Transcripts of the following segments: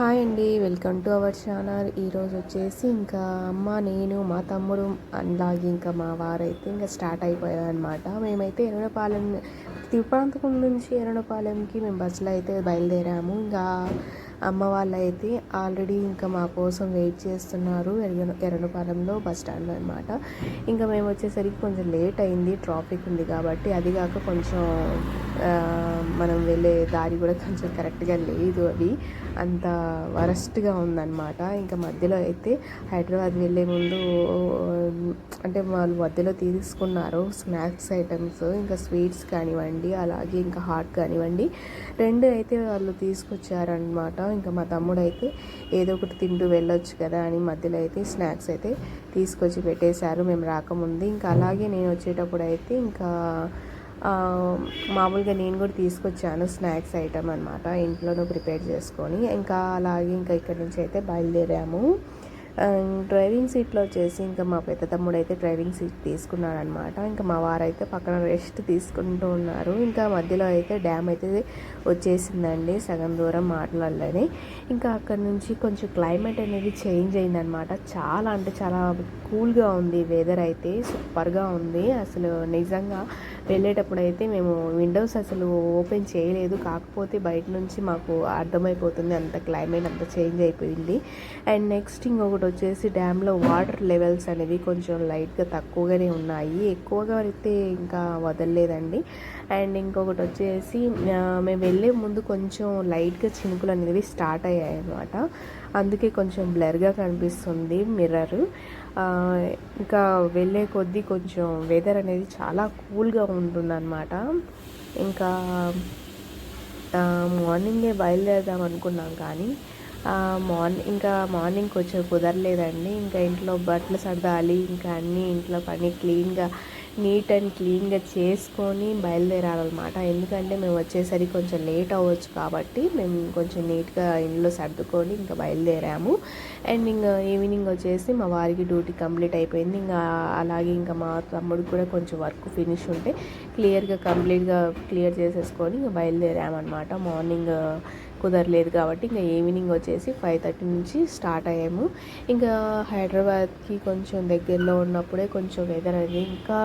Hi అండి welcome to our channel. ఈరోజు వచ్చేసి ఇంకా అమ్మ నేను మా తమ్ముడు అలాగే ఇంకా మా వారైతే ఇంకా స్టార్ట్ అయిపోయారనమాట మేమైతే ఎర్రపాలెం తిరుపతి నుంచి ఎరుణపాలెంకి మేము బస్సులో అయితే బయలుదేరాము. ఇంకా అమ్మ వాళ్ళైతే ఆల్రెడీ ఇంకా మా కోసం వెయిట్ చేస్తున్నారు ఎర్ర ఎర్రనపాలెంలో బస్ స్టాండ్ అనమాట ఇంకా మేము వచ్చేసరికి కొంచెం లేట్ అయింది ట్రాఫిక్ ఉంది కాబట్టి అది కాక కొంచెం మనం వెళ్ళే దారి కూడా కొంచెం కరెక్ట్గా లేదు అది అంత వరస్ట్గా ఉందన్నమాట. ఇంకా మధ్యలో అయితే హైదరాబాద్ వెళ్ళే ముందు అంటే వాళ్ళు మధ్యలో తీసుకున్నారు స్నాక్స్ ఐటమ్స్ ఇంకా స్వీట్స్ కానివ్వండి అలాగే ఇంకా హాట్ కానివ్వండి. రెండు అయితే వాళ్ళు తీసుకొచ్చారనమాట ఇంకా మా తమ్ముడు అయితే ఏదో ఒకటి తింటూ వెళ్ళొచ్చు కదా అని మధ్యలో అయితే స్నాక్స్ అయితే తీసుకొచ్చి పెట్టేశారు. మేము రాకముందు ఇంకా అలాగే నేను వచ్చేటప్పుడు అయితే ఇంకా మామూలుగా నేను కూడా తీసుకొచ్చాను స్నాక్స్ ఐటమ్ అనమాట ఇంట్లోనూ ప్రిపేర్ చేసుకొని ఇంకా అలాగే ఇంకా ఇక్కడి నుంచి అయితే బయలుదేరాము. డ్రైవింగ్ సీట్లో వచ్చేసి ఇంకా మా పెద్ద తమ్ముడు అయితే డ్రైవింగ్ సీట్ తీసుకున్నాడు అనమాట ఇంకా మా వారైతే పక్కన రెస్ట్ తీసుకుంటూ ఉన్నారు. ఇంకా మధ్యలో అయితే డ్యామ్ అయితే వచ్చేసిందండి. సగం దూరం మాట్లాడలేని. ఇంకా అక్కడ నుంచి కొంచెం క్లైమేట్ అనేది చేంజ్ అయిందనమాట చాలా అంటే చాలా కూల్గా ఉంది వెదర్ అయితే. సూపర్గా ఉంది. అసలు నిజంగా వెళ్ళేటప్పుడు అయితే మేము విండోస్ అసలు ఓపెన్ చేయలేదు. కాకపోతే బయట నుంచి మాకు అర్థమైపోతుంది అంత క్లైమేట్ అంత చేంజ్ అయిపోయింది. అండ్ నెక్స్ట్ ఇంకొకటి వచ్చేసి డ్యామ్లో వాటర్ లెవెల్స్ అనేవి కొంచెం లైట్గా తక్కువగానే ఉన్నాయి. ఎక్కువగా అయితే ఇంకా వదలలేదండి. అండ్ ఇంకొకటి వచ్చేసి మేము వెళ్ళే ముందు కొంచెం లైట్గా చినుకులు అనేవి స్టార్ట్ అయ్యాయి అనమాట అందుకే కొంచెం బ్లర్గా కనిపిస్తుంది మిర్రర్. ఇంకా వెళ్ళే కొద్దీ కొంచెం వెదర్ అనేది చాలా కూల్గా ఉంటుందన్నమాట. ఇంకా మార్నింగే బయలుదేరదాం అనుకున్నాం కానీ మార్నింగ్ ఇంకా మార్నింగ్ కొంచెం కుదరలేదండి. ఇంకా ఇంట్లో బట్టలు సర్దాలి ఇంకా అన్నీ ఇంట్లో పని క్లీన్గా నీట్ అండ్ క్లీన్గా చేసుకొని బయలుదేరాలన్నమాట. ఎందుకంటే మేము వచ్చేసరికి కొంచెం లేట్ అవ్వచ్చు కాబట్టి మేము కొంచెం నీట్గా ఇంట్లో సర్దుకొని ఇంకా బయలుదేరాము. అండ్ ఇంకా ఈవినింగ్ వచ్చేసి మా వారికి డ్యూటీ కంప్లీట్ అయిపోయింది. ఇంకా అలాగే ఇంకా మా తమ్ముడికి కూడా కొంచెం వర్క్ ఫినిష్ ఉంటే క్లియర్గా కంప్లీట్గా క్లియర్ చేసేసుకొని ఇంకా బయలుదేరామన్నమాట. మార్నింగ్ కుదరలేదు కాబట్టి ఇంకా ఈవినింగ్ వచ్చేసి ఫైవ్ థర్టీ నుంచి స్టార్ట్ అయ్యాము. ఇంకా హైదరాబాద్కి కొంచెం దగ్గరలో ఉన్నప్పుడే కొంచెం వెదర్ అనేది ఇంకా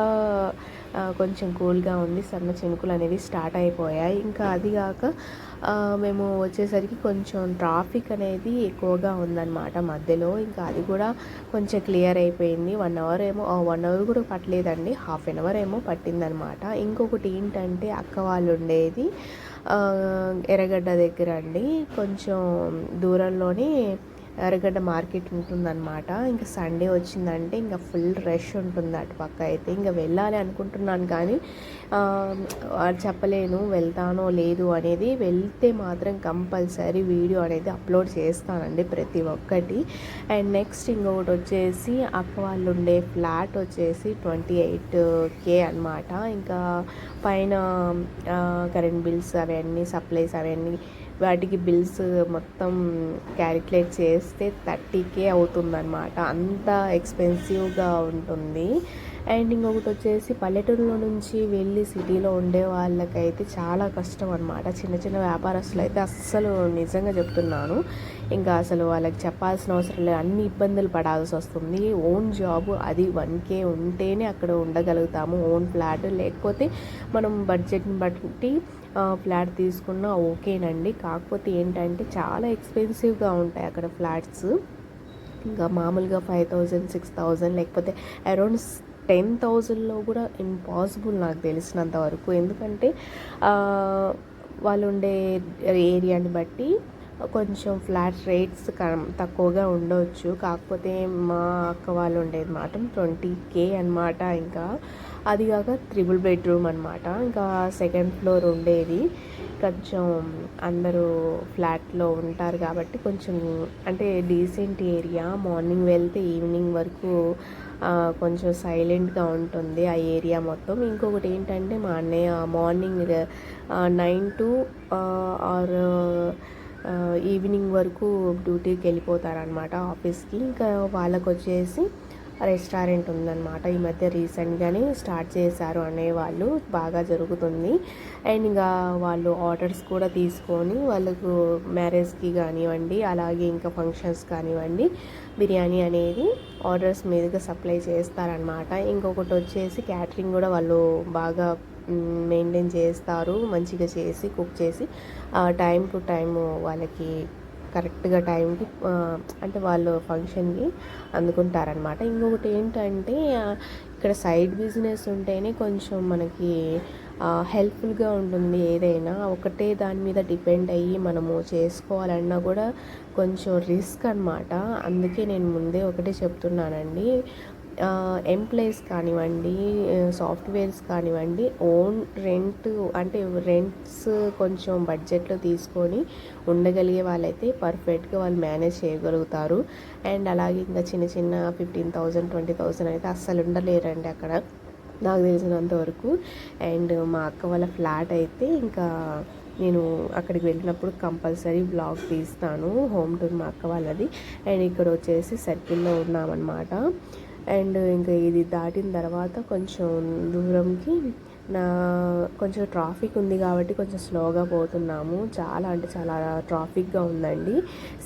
కొంచెం కూల్గా ఉంది. సన్న చినుకులు అనేవి స్టార్ట్ అయిపోయాయి. ఇంకా అది కాక మేము వచ్చేసరికి కొంచెం ట్రాఫిక్ అనేది ఎక్కువగా ఉందన్నమాట మధ్యలో. ఇంకా అది కూడా కొంచెం క్లియర్ అయిపోయింది. వన్ అవర్ ఏమో వన్ అవర్ కూడా పట్టలేదండి. హాఫ్ అన్ అవర్ ఏమో పట్టిందనమాట ఇంకొకటి ఏంటంటే అక్క వాళ్ళు ఉండేది. ఎర్రగడ్డ దగ్గర అండి. కొంచెం దూరంలోనే ఎర్రగడ్డ మార్కెట్ ఉంటుందన్నమాట. ఇంకా సండే వచ్చిందంటే ఇంకా ఫుల్ రష్ ఉంటుంది అటు పక్క అయితే. ఇంకా వెళ్ళాలి అనుకుంటున్నాను కానీ చెప్పలేను వెళ్తానో లేదు అనేది. వెళ్తే మాత్రం కంపల్సరీ వీడియో అనేది అప్లోడ్ చేస్తానండి ప్రతి ఒక్కటి. అండ్ నెక్స్ట్ ఇంకొకటి వచ్చేసి అక్క వాళ్ళు ఉండే ఫ్లాట్ వచ్చేసి ట్వంటీ ఎయిట్ కే అనమాట ఇంకా పైన కరెంట్ బిల్స్ అవన్నీ సప్లైస్ అవన్నీ వాటికి బిల్స్ మొత్తం క్యాలిక్యులేట్ చేస్తే థర్టీకే అవుతుందన్నమాట. అంత ఎక్స్పెన్సివ్గా ఉంటుంది. అండ్ ఇంకొకటి వచ్చేసి పల్లెటూరులో నుంచి వెళ్ళి సిటీలో ఉండే వాళ్ళకైతే చాలా కష్టం అనమాట చిన్న చిన్న వ్యాపారస్తులు అయితే అస్సలు నిజంగా చెప్తున్నాను. ఇంకా అసలు వాళ్ళకి చెప్పాల్సిన అవసరం లేదు. అన్ని ఇబ్బందులు పడాల్సి వస్తుంది. ఓన్ జాబ్ అది వన్ కే ఉంటేనే అక్కడ ఉండగలుగుతాము. ఓన్ ఫ్లాట్ లేకపోతే మనం బడ్జెట్ని బట్టి ఫ్లాట్ తీసుకున్నా ఓకేనండి. కాకపోతే ఏంటంటే చాలా ఎక్స్పెన్సివ్గా ఉంటాయి అక్కడ ఫ్లాట్స్. ఇంకా మామూలుగా ఫైవ్ థౌజండ్ సిక్స్ థౌజండ్ లేకపోతే అరౌండ్ టెన్ థౌజండ్లో కూడా ఇంపాసిబుల్ నాకు తెలిసినంత వరకు. ఎందుకంటే వాళ్ళు ఉండే ఏరియాని బట్టి కొంచెం ఫ్లాట్ రేట్స్ తక్కువగా ఉండవచ్చు కాకపోతే మా అక్క వాళ్ళు ఉండేది మాత్రం ట్వంటీ కే అనమాట ఇంకా. అది కాక త్రిబుల్ బెడ్రూమ్ అనమాట ఇంకా సెకండ్ ఫ్లోర్ ఉండేది. కొంచెం అందరూ ఫ్లాట్లో ఉంటారు కాబట్టి కొంచెం అంటే డీసెంట్ ఏరియా మార్నింగ్ వెళ్తే ఈవినింగ్ వరకు కొంచెం సైలెంట్గా ఉంటుంది ఆ ఏరియా మొత్తం. ఇంకొకటి ఏంటంటే మా అన్నయ్య మార్నింగ్ నైన్ టు ఆర్ ఈవినింగ్ వరకు డ్యూటీకి వెళ్ళిపోతారనమాట ఆఫీస్కి ఇంకా వాళ్ళకు వచ్చేసి రెస్టారెంట్ ఉందన్నమాట. ఈ మధ్య రీసెంట్గానే స్టార్ట్ చేశారు అనేవాళ్ళు బాగా జరుగుతుంది. అండ్ ఇంకా వాళ్ళు ఆర్డర్స్ కూడా తీసుకొని వాళ్ళకు మ్యారేజ్కి కానివ్వండి అలాగే ఇంకా ఫంక్షన్స్ కానివ్వండి బిర్యానీ అనేది ఆర్డర్స్ మీదుగా సప్లై చేస్తారనమాట ఇంకొకటి వచ్చేసి క్యాటరింగ్ కూడా వాళ్ళు బాగా మెయింటైన్ చేస్తారు మంచిగా చేసి కుక్ చేసి టైం టు టైం వాళ్ళకి కరెక్ట్గా టైంకి అంటే వాళ్ళు ఫంక్షన్కి అందుకుంటారనమాట ఇంకొకటి ఏంటంటే ఇక్కడ సైడ్ బిజినెస్ ఉంటేనే కొంచెం మనకి హెల్ప్ఫుల్గా ఉంటుంది ఏదైనా. ఒకటే దాని మీద డిపెండ్ అయ్యి మనము చేసుకోవాలన్నా కూడా కొంచెం రిస్క్ అనమాట అందుకే నేను ముందే ఒకటే చెప్తున్నానండి. ఎంప్లాయీస్ కానివ్వండి సాఫ్ట్వేర్స్ కానివ్వండి ఓన్ రెంట్ అంటే రెంట్స్ కొంచెం బడ్జెట్లో తీసుకొని ఉండగలిగే వాళ్ళైతే పర్ఫెక్ట్గా వాళ్ళు మేనేజ్ చేయగలుగుతారు. అండ్ అలాగే ఇంకా చిన్న చిన్న ఫిఫ్టీన్ థౌజండ్ ట్వంటీ థౌజండ్ అయితే అస్సలు ఉండలేరండి అక్కడ నాకు తెలిసినంత వరకు. అండ్ మా అక్క వాళ్ళ ఫ్లాట్ అయితే ఇంకా నేను అక్కడికి వెళ్ళినప్పుడు కంపల్సరీ బ్లాగ్ తీస్తాను హోమ్ టూర్ మా అక్క వాళ్ళది. అండ్ ఇక్కడ వచ్చేసి సర్కిల్లో ఉన్నామన్నమాట. అండ్ ఇంకా ఇది దాటిన తర్వాత కొంచెం దూరంకి నా కొంచెం ట్రాఫిక్ ఉంది కాబట్టి కొంచెం స్లోగా పోతున్నాము. చాలా అంటే చాలా ట్రాఫిక్గా ఉందండి.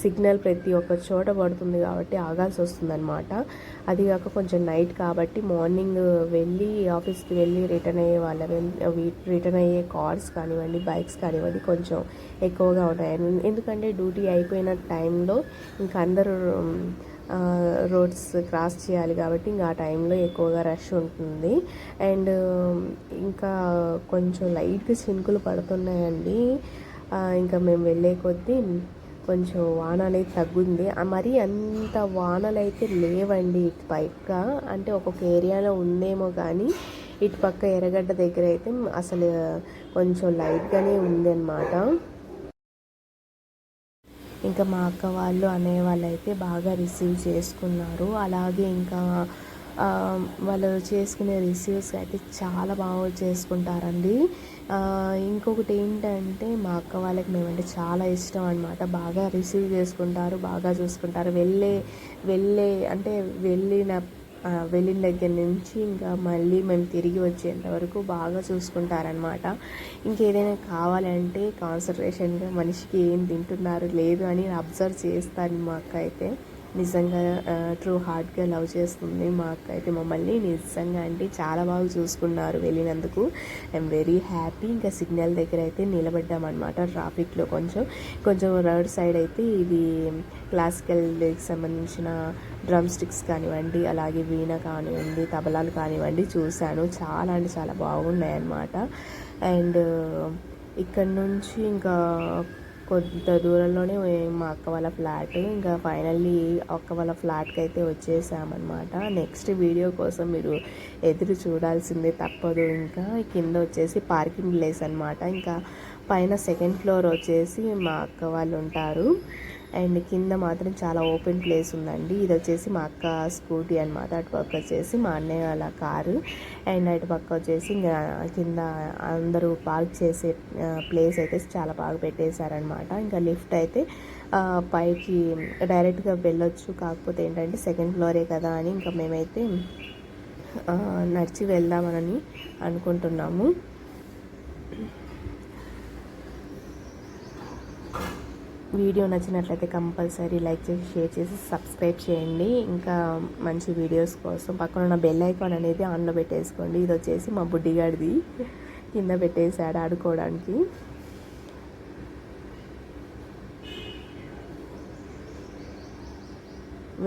సిగ్నల్ ప్రతి ఒక్క చోట పడుతుంది కాబట్టి ఆగాల్సి వస్తుందన్నమాట. అది కాక కొంచెం నైట్ కాబట్టి మార్నింగ్ వెళ్ళి ఆఫీస్కి వెళ్ళి రిటర్న్ అయ్యే వాళ్ళ రిటర్న్ అయ్యే కార్స్ కానివ్వండి బైక్స్ కానివ్వండి కొంచెం ఎక్కువగా ఉన్నాయి ఎందుకంటే డ్యూటీ అయిపోయిన టైంలో ఇంకా అందరూ రోడ్స్ క్రాస్ చేయాలి కాబట్టి ఇంకా ఆ టైంలో ఎక్కువగా రష్ ఉంటుంది. అండ్ ఇంకా కొంచెం లైట్ చినుకులు పడుతున్నాయండి. ఇంకా మేము వెళ్ళే కొద్దీ కొంచెం వాన అనేది తగ్గుంది. మరీ అంత వానలు అయితే లేవండి ఇటు పైక అంటే ఒక్కొక్క ఏరియాలో ఉందేమో కానీ ఇటు పక్క ఎర్రగడ్డ దగ్గర అయితే అసలు కొంచెం లైట్గానే ఉంది అనమాట ఇంకా మా అక్క వాళ్ళు అనేవాళ్ళు అయితే బాగా రిసీవ్ చేసుకున్నారు. అలాగే ఇంకా వాళ్ళు చేసుకునే రిసీవ్స్ అయితే చాలా బాగా చేసుకుంటారండి. ఇంకొకటి ఏంటంటే మా అక్క వాళ్ళకి మేమంటే చాలా ఇష్టం అనమాట బాగా రిసీవ్ చేసుకుంటారు బాగా చూసుకుంటారు. వెళ్ళే వెళ్ళే అంటే వెళ్ళిన వెళ్ళిన దగ్గర నుంచి ఇంకా మళ్ళీ మేము తిరిగి వచ్చేంత వరకు బాగా చూసుకుంటారనమాట ఇంకేదైనా కావాలంటే కాన్సన్ట్రేషన్గా మనిషికి ఏం తింటున్నారు లేదు అని అబ్జర్వ్ చేస్తాను మా అక్క అయితే నిజంగా ట్రూ హార్ట్గా లవ్ చేస్తుంది మా అక్క అయితే మమ్మల్ని నిజంగా అంటే చాలా బాగా చూసుకున్నారు వెళ్ళినందుకు. ఐఎమ్ వెరీ హ్యాపీ ఇంకా సిగ్నల్ దగ్గర అయితే నిలబడ్డామన్నమాట ట్రాఫిక్లో కొంచెం. కొంచెం రోడ్ సైడ్ అయితే ఇది క్లాసికల్కి సంబంధించిన డ్రమ్ స్టిక్స్ కానివ్వండి అలాగే వీణ కానివ్వండి తబలాలు కానివ్వండి చూశాను. చాలా అంటే చాలా బాగున్నాయి అన్నమాట అండ్ ఇక్కడ నుంచి ఇంకా కొంత దూరంలోనే మా అక్క వాళ్ళ ఫ్లాట్. ఇంకా ఫైనల్లీ అక్క వాళ్ళ ఫ్లాట్కి అయితే వచ్చేసామన్నమాట. నెక్స్ట్ వీడియో కోసం మీరు ఎదురు చూడాల్సిందే తప్పదు. ఇంకా కింద వచ్చేసి పార్కింగ్ ప్లేస్ అనమాట ఇంకా పైన సెకండ్ ఫ్లోర్ వచ్చేసి మా అక్క వాళ్ళు ఉంటారు. అండ్ కింద మాత్రం చాలా ఓపెన్ ప్లేస్ ఉందండి. ఇది వచ్చేసి మా అక్క స్కూటీ అనమాట అటు పక్క వచ్చేసి మా అన్నయ్య వాళ్ళ కారు. అండ్ అటు పక్క వచ్చేసి ఇంకా కింద అందరూ పార్క్ చేసే ప్లేస్ అయితే చాలా బాగా పెట్టేశారనమాట ఇంకా లిఫ్ట్ అయితే పైకి డైరెక్ట్గా వెళ్ళొచ్చు. కాకపోతే ఏంటంటే సెకండ్ ఫ్లోరే కదా అని ఇంకా మేమైతే నడిచి వెళ్దామని అనుకుంటున్నాము. వీడియో నచ్చినట్లయితే కంపల్సరీ లైక్ చేసి షేర్ చేసి సబ్స్క్రైబ్ చేయండి. ఇంకా మంచి వీడియోస్ కోసం పక్కన ఉన్న బెల్ ఐకాన్ అనేది ఆన్లో పెట్టేసుకోండి. ఇది వచ్చేసి మా బుడ్డిగాడిది. కింద పెట్టేశాడు ఆడుకోవడానికి.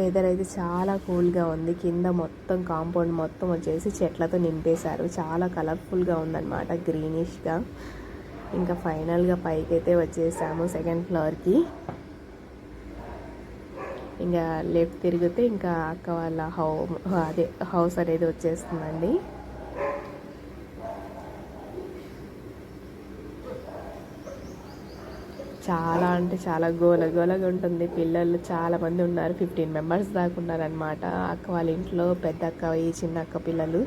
వెదర్ అయితే చాలా కూల్గా ఉంది. కింద మొత్తం కాంపౌండ్ మొత్తం వచ్చేసి చెట్లతో నింపేశారు. చాలా కలర్ఫుల్గా ఉందన్నమాట గ్రీనిష్గా ఇంకా ఫైనల్గా పైకి అయితే వచ్చేసాము సెకండ్ ఫ్లోర్కి. ఇంకా లెఫ్ట్ తిరిగితే ఇంకా అక్క వాళ్ళ హౌ అదే హౌస్ అనేది వచ్చేస్తుందండి. చాలా అంటే చాలా గోల గోలగా ఉంటుంది. పిల్లలు చాలామంది ఉన్నారు. ఫిఫ్టీన్ మెంబర్స్ దాకా ఉన్నారనమాట అక్క వాళ్ళ ఇంట్లో పెద్ద అక్క ఈ చిన్న అక్క పిల్లలు.